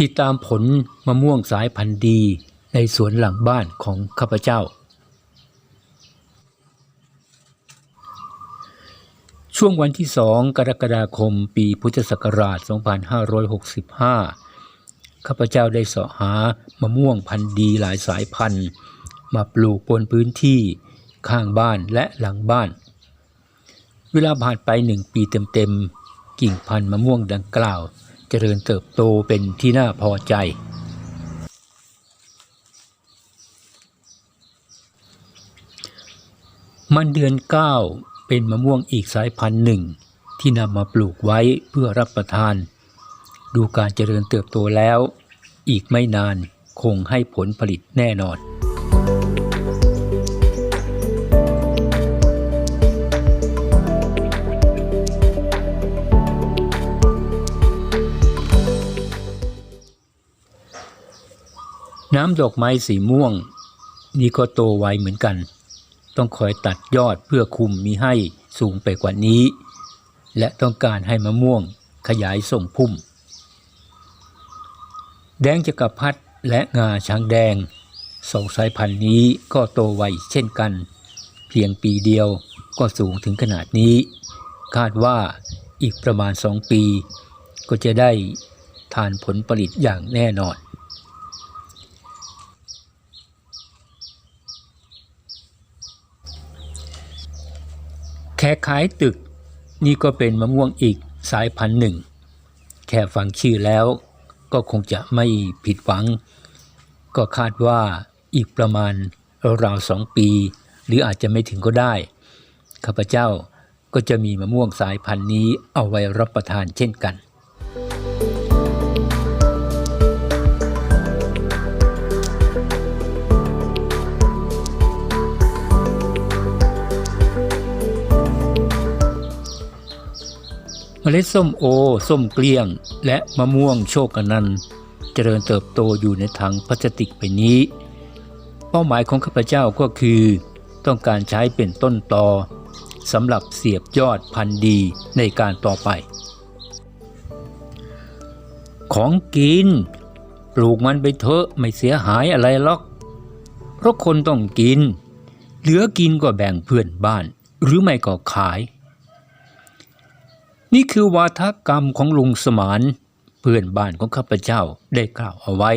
ติดตามผลมะม่วงสายพันธุ์ดีในสวนหลังบ้านของข้าพเจ้า ช่วงวันที่2กรกฎาคมปีพุทธศักราช 2565 ข้าพเจ้าได้เสาะหามะม่วงพันธุ์ดีหลายสายพันธุ์ มาปลูกบนพื้นที่ข้างบ้านและหลังบ้าน เวลาผ่านไปหนึ่งปีเต็มๆ กิ่งพันธุ์มะม่วงดังกล่าว เจริญเติบโตเป็นที่น่าพอใจ มันเดือน 9 เป็นมะม่วงอีกสายพันธุ์หนึ่ง ที่นำมาปลูกไว้เพื่อรับประทาน ดูการเจริญเติบโตแล้ว อีกไม่นานคงให้ผลผลิตแน่นอน น้ำดอกไม้สีม่วง นี่ก็โตไวเหมือนกัน ต้องคอยตัดยอดเพื่อคุมมีให้สูงไปกว่านี้ และต้องการให้มะม่วงขยายส่งพุ่ม แดงจักรพัดและงาช้างแดงสองสายพันธุ์นี้ก็โตไวเช่นกัน เพียงปีเดียวก็สูงถึงขนาดนี้ คาดว่าอีกประมาณสองปี ก็จะได้ทานผลผลิตอย่างแน่นอน คล้ายตึก นี่ก็เป็นมะม่วงอีกสายพันธุ์หนึ่ง แค่ฟังชื่อแล้วก็คงจะไม่ผิดหวัง ก็คาดว่าอีกประมาณราวสองปี หรืออาจจะไม่ถึงก็ได้ ข้าพเจ้าก็จะมีมะม่วงสายพันธุ์นี้เอาไว้รับประทานเช่นกัน ล็ดส้มโอ ส้มเกลี้ยง และมะม่วงโชคนันเจริญเติบโตอยู่ในถังพลาสติกไปนี้ เป้าหมายของข้าพเจ้าก็คือ ต้องการใช้เป็นต้นตอสำหรับเสียบยอดพันธุ์ดีในการต่อไป ของกิน ปลูกมันไปเถอะไม่เสียหายอะไรหรอก เพราะคนต้องกิน เหลือกินก็แบ่งเพื่อนบ้าน หรือไม่ก็ขาย นี่คือวาทกรรมของลุงสมานเพื่อนบ้านของข้าพเจ้าได้กล่าวเอาไว้